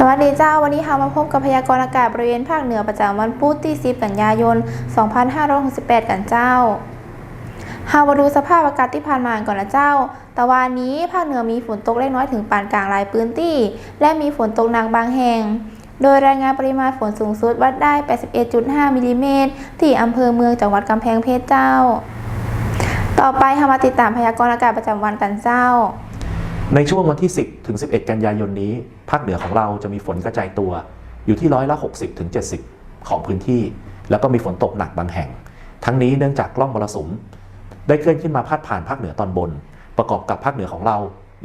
สวัสดีเจ้า วันนี้เรามาพบกับพยากรณ์อากาศบริเวณภาคเหนือประจำวันพุธที่ 10 กันยายน 2568 กันเจ้าเฮามาดูสภาพอากาศที่ผ่านมาก่อนนะเจ้าแต่วันนี้ภาคเหนือมีฝนตกเล็กน้อยถึงปานกลางหลายพื้นที่ และมีฝนตกหนักบางแห่ง โดยรายงานปริมาณฝนสูงสุดวัดได้ 81.5 มิลลิเมตรที่อำเภอเมืองจังหวัดกำแพงเพชรเจ้า ต่อไปเรามาติดตามพยากรณ์อากาศประจำวันกันเจ้า ในช่วงวันที่ 10 ถึง 11 กันยายนนี้ ภาคเหนือของเราจะมีฝนกระจายตัว อยู่ที่ร้อยละ 60 ถึง 70 ของพื้นที่ แล้วก็มีฝนตกหนักบางแห่ง ทั้งนี้เนื่องจากกล้องมรสุม ได้เคลื่อนขึ้นมาพาดผ่านภาคเหนือตอนบน ประกอบกับภาคเหนือของเรา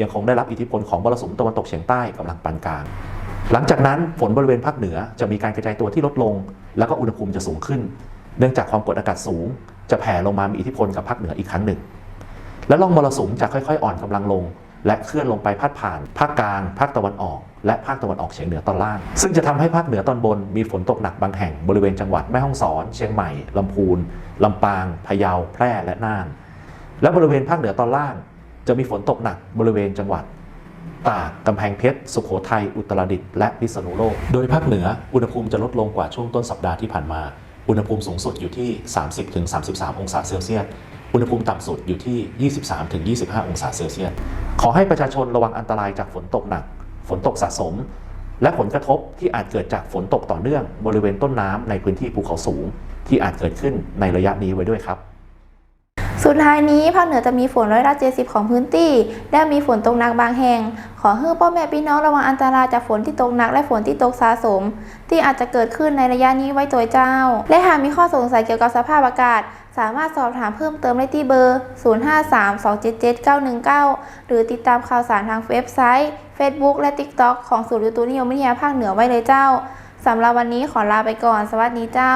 ยังคงได้รับอิทธิพลของมรสุมตะวันตกเฉียงใต้กำลังปานกลาง หลังจากนั้นฝนบริเวณภาคเหนือจะมีการกระจายตัวที่ลดลง แล้วก็อุณหภูมิจะสูงขึ้น เนื่องจากความกดอากาศสูง จะแผ่ลงมามีอิทธิพลกับภาคเหนืออีกครั้งหนึ่ง และร่องมรสุมจะค่อยๆ อ่อนกำลังลง และเคลื่อนลงไปพาดผ่านภาคกลาง ภาคตะวันออก และภาคตะวันออกเฉียงเหนือตอนล่าง ซึ่งจะทำให้ภาคเหนือตอนบนมีฝนตกหนักบางแห่งบริเวณจังหวัดแม่ฮ่องสอน เชียงใหม่ลำพูนลำปาง พะเยา แพร่ และน่าน และบริเวณภาคเหนือตอนล่าง จะมีฝนตกหนักบริเวณจังหวัดตากกำแพงเพชร สุโขทัย อุตรดิตถ์ และพิษณุโลก โดยภาคเหนือ อุณหภูมิจะลดลงกว่าช่วงต้นสัปดาห์ที่ผ่านมา อุณหภูมิสูงสุดอยู่ที่ 30-33 องศาเซลเซียส อุณหภูมิต่ำสุดอยู่ที่ 23-25 องศาเซลเซียส ขอให้ประชาชนระวังอันตรายจากฝนตกหนัก ฝนตกสะสม และผลกระทบที่อาจเกิดจากฝนตกต่อเนื่อง บริเวณต้นน้ำในพื้นที่ภูเขาสูง ที่อาจเกิดขึ้นในระยะนี้ไว้ด้วยครับ สุดท้ายนี้ภาคเหนือจะมีฝนร้อยละ70 ของพื้นที่ และมีฝนตกหนักบางแห่ง ขอให้พ่อแม่พี่น้องระวังอันตรายจากฝนที่ตกหนักและฝนที่ตกสะสม ที่อาจจะเกิดขึ้นในระยะนี้ไว้ตัวเจ้า และหากมีข้อสงสัยเกี่ยวกับสภาพอากาศ สามารถสอบถามเพิ่มเติมได้ที่เบอร์ 053277919 หรือติดตามข่าวสารทางเว็บไซต์ Facebook และ TikTok ของศูนย์อุตุนิยมวิทยาภาคเหนือไว้เลยเจ้าสำหรับวันนี้ขอลาไปก่อน สวัสดีเจ้า